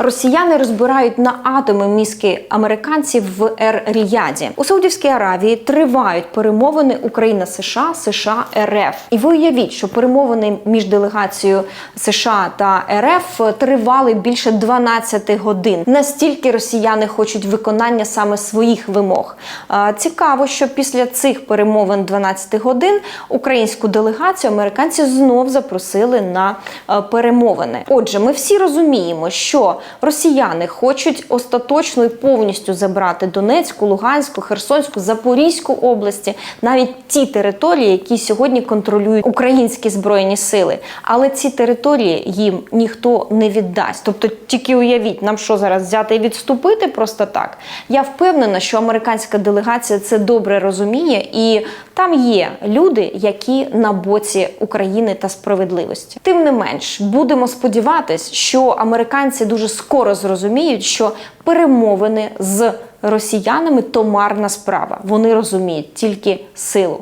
Росіяни розбирають на атоми мізки американців в Ер-Ріяді. У Саудівській Аравії тривають перемовини Україна США, США РФ. І ви уявіть, що перемовини між делегацією США та РФ тривали більше 12 годин. Настільки росіяни хочуть виконання саме своїх вимог. Цікаво, що після цих перемовин 12 годин українську делегацію американці знов запросили на е, перемовини. Отже, ми всі розуміємо, що росіяни хочуть остаточно і повністю забрати Донецьку, Луганську, Херсонську, Запорізьку області, навіть ті території, які сьогодні контролюють українські збройні сили. Але ці території їм ніхто не віддасть. Тобто, тільки уявіть, нам що зараз взяти і відступити просто так. Я впевнена, що американська делегація це добре розуміє, і там є люди, які на боці України та справедливості. Тим не менш, будемо сподіватись, що американці дуже скоро зрозуміють, що перемовини з росіянами то марна справа. Вони розуміють тільки силу.